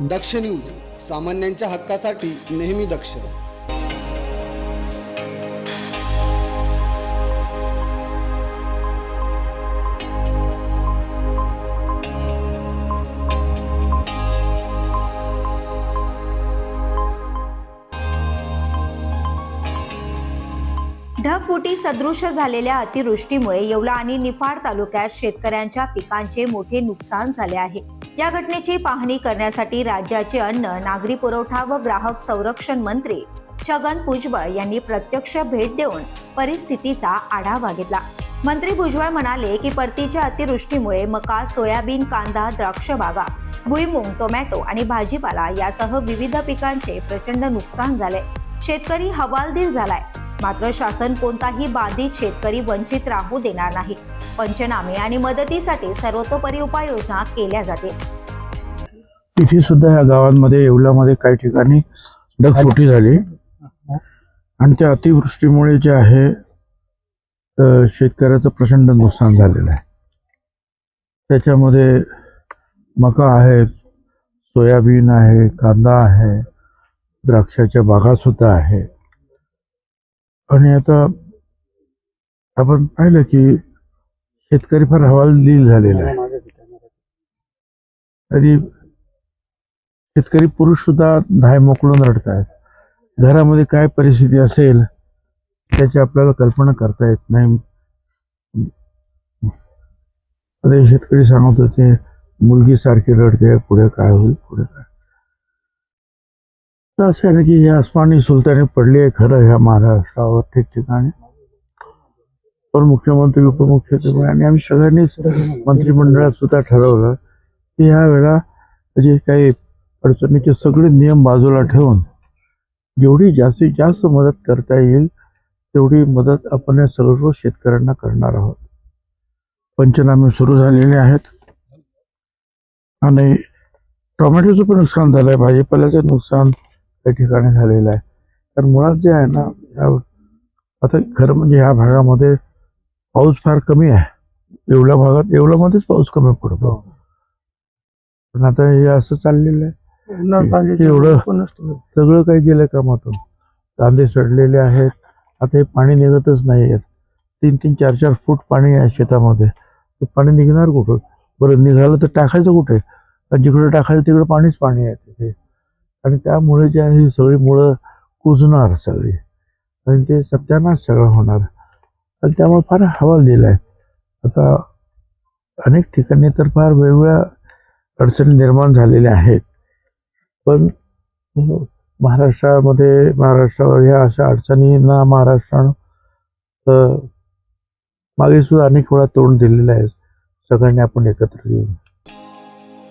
दक्ष news सामान्यांच्या हक्कासाठी नेहमी दक्ष. ढगफुटी सदृश झालेल्या अतिवृष्टीमुळे येवला आणि निफाड तालुक्यात शेतकऱ्यांच्या पिकांचे मोठे नुकसान झाले आहे. या घटनेची पाहणी करण्यासाठी राज्याचे अन्न नागरी पुरवठा व ग्राहक संरक्षण मंत्री छगन भुजबळ यांनी प्रत्यक्ष भेट देऊन परिस्थितीचा आढावा घेतला. मंत्री भुजबळ म्हणाले की परतीच्या अतिवृष्टीमुळे मका सोयाबीन कांदा द्राक्ष बागा भुईमुंग टोमॅटो आणि भाजीपाला यासह विविध पिकांचे प्रचंड नुकसान झाले. शेतकरी हवालदिल झालाय. मात्र शासन कोणताही बाधित शेतकरी वंचित राहू देणार नाही. पंचनामे आणि मदतीसाठी सर्वतोपरी उपाययोजना केल्या जातील तिथे सुद्धा या गावांमध्ये येवल्यामध्ये काही ठिकाणी ढगफुटी झाली. आणि त्या अतिवृष्टीमुळे जे आहे शेतकऱ्याचं प्रचंड नुकसान झालेलं आहे. त्याच्यामध्ये मका आहे सोयाबीन आहे कांदा आहे द्राक्षाच्या बागा सुद्धा आहे आणि आता आपण पाहिलं की शेतकरी फार हवालदिल झालेला आहे. आणि शेतकरी पुरुष सुद्धा धाय मोकळून रडत आहेत घरामध्ये काय परिस्थिती असेल त्याची आपल्याला कल्पना करता येत नाही. शेतकरी सांगत होते मुलगी सारखी रडते पुढे काय होईल पुढे काय. तर असं आहे ना की ही आसमानी सुलतानी पडली आहे खरं ह्या महाराष्ट्रावर ठिकठिकाणी. आपण मुख्यमंत्री उपमुख्यमंत्री आणि आम्ही सगळ्यांनीच मंत्रिमंडळात सुद्धा ठरवलं की ह्या वेळा जे काही अडचणीचे सगळे नियम बाजूला ठेवून जेवढी जास्तीत जास्त मदत करता येईल तेवढी मदत आपण या सर्व शेतकऱ्यांना करणार आहोत. पंचनामे सुरू झालेले आहेत. आणि टोमॅटोचं पण नुकसान झालं आहे भाजीपाल्याचं नुकसान त्या ठिकाणी झालेलं आहे. तर मुळात जे आहे ना आता खरं म्हणजे ह्या भागामध्ये पाऊस फार कमी आहे. एवढ्या भागात एवढ्यामध्येच पाऊस कमी पडतो. पण आता हे असं चाललेलं आहे एवढं सगळं काही गेलं कामातून. कांदे सडलेले आहेत. आता हे पाणी निघतच नाही आहेत तीन तीन चार चार फूट पाणी आहे शेतामध्ये. ते पाणी निघणार कुठं? बरं निघालं तर टाकायचं कुठे? कारण जिकडे टाकायचं तिकडे पाणीच पाणी आहे तिथे. आणि त्यामुळे जे आहे ही सगळी मुळं कुजणार सगळी. आणि ते सत्यानाश सगळं होणार. आणि त्यामुळे फार हवाल दिला आहे. आता अनेक ठिकाणी तर फार वेगवेगळ्या अडचणी निर्माण झालेल्या आहेत. पण महाराष्ट्रामध्ये महाराष्ट्रावर ह्या अशा अडचणींना महाराष्ट्रानं मागे सुद्धा अनेक वेळा तोंड दिलेलं आहे. सगळ्यांनी आपण एकत्र येऊन.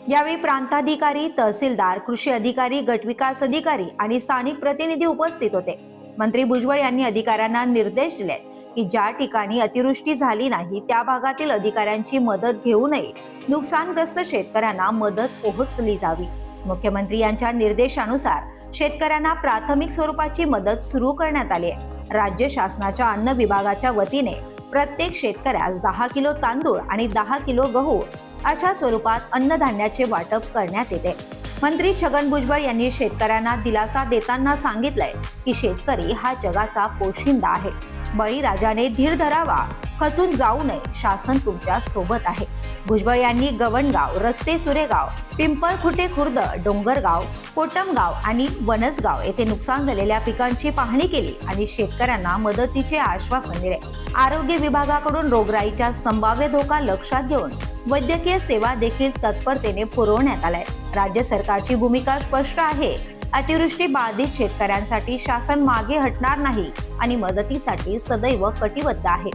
यावेळी प्रांताधिकारी तहसीलदार कृषी अधिकारी गटविकास अधिकारी आणि स्थानिक प्रतिनिधी उपस्थित होते. मंत्री भुजबळ यांनी अधिकाऱ्यांना निर्देश दिले की ज्या ठिकाणी अतिवृष्टी झाली नाही त्या भागातील अधिकाऱ्यांची मदत घेऊ नये. नुकसानग्रस्त शेतकऱ्यांना मदत पोहोचली जावी. मुख्यमंत्री यांच्या निर्देशानुसार शेतकऱ्यांना प्राथमिक स्वरूपाची मदत सुरू करण्यात आली आहे. राज्य शासनाच्या अन्न विभागाच्या वतीने प्रत्येक शेतकऱ्यास दहा किलो तांदूळ आणि दहा किलो गहू अशा स्वरूपात अन्नधान्याचे वाटप करण्यात येते. मंत्री छगन भुजबळ यांनी शेतकऱ्यांना दिलासा देताना सांगितलंय की शेतकरी हा जगाचा पोशिंदा आहे. बळीराजाने धीर धरावा. खचून जाऊ नये. शासन तुमच्यासोबत आहे. भुजबळ यांनी गवणगाव रस्ते सुरेगाव पिंपळखुटे खुर्द डोंगरगाव कोटमगाव आणि वनसगाव येथे नुकसान झालेल्या पिकांची पाहणी केली आणि शेतकऱ्यांना मदतीचे आश्वासन दिले. आरोग्य विभागाकडून रोगराईच्या संभाव्य धोका लक्षात घेऊन वैद्यकीय सेवा देखील तत्परतेने पुरवण्यात आलाय राज्य सरकारची भूमिका स्पष्ट आहे. अतिवृष्टी बाधित शेतकऱ्यांसाठी शासन मागे हटणार नाही आणि मदतीसाठी सदैव कटिबद्ध आहे.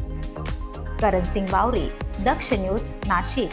करण सिंग बावरी दक्ष न्यूज नाशिक.